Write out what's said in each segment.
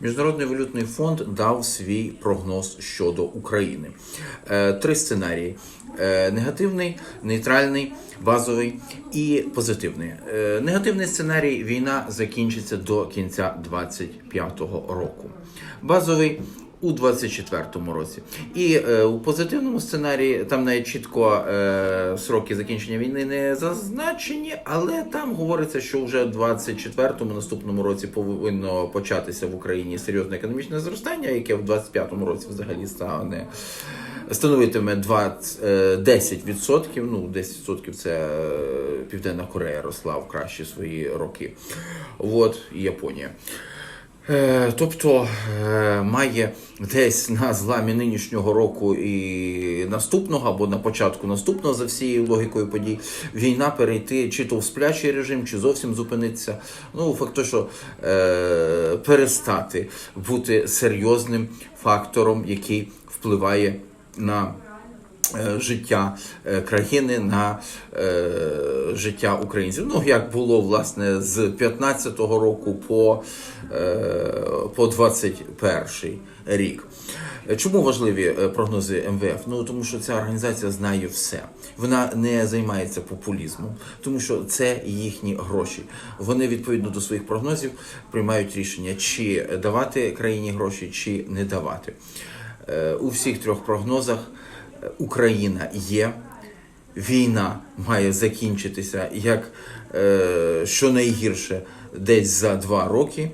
Міжнародний валютний фонд дав свій прогноз щодо України. Е, Три сценарії: Е, негативний, нейтральний, базовий і позитивний. Е, Негативний сценарій війна закінчиться до кінця 25-го року. Базовий у 24-му році. І е, у позитивному сценарії там навіть чітко е, сроки закінчення війни не зазначені, але там говориться, що вже в 24-му наступному році повинно початися в Україні серйозне економічне зростання, яке в 25-му році взагалі стане. Становитиме 20, е, 10%, ну 10% це е, Південна Корея росла в кращі свої роки. От і Японія. Е, Тобто е, має десь на зламі нинішнього року і наступного, або на початку наступного за всією логікою подій, війна перейти чи то в сплячий режим, чи зовсім зупинитися. Ну, факт, що е, перестати бути серйозним фактором, який впливає на життя країни, на життя українців. Ну, як було власне з 15-го року по, е, по 21 рік. Чому важливі е, прогнози МВФ? Ну тому що ця організація знає все. Вона не займається популізмом, тому що це їхні гроші. Вони відповідно до своїх прогнозів приймають рішення, чи давати країні гроші, чи не давати. Е, У всіх трьох прогнозах Україна є. Війна має закінчитися як е, щонайгірше десь за два роки,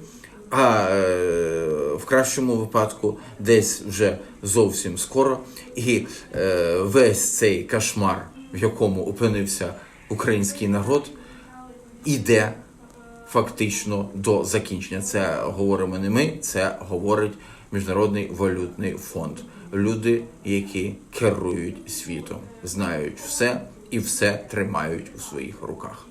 а е, в кращому випадку десь вже зовсім скоро. І е, весь цей кошмар, в якому опинився український народ, іде фактично до закінчення. Це говоримо не ми, це говорить Міжнародний валютний фонд. Люди, які керують світом, знають все і все тримають у своїх руках.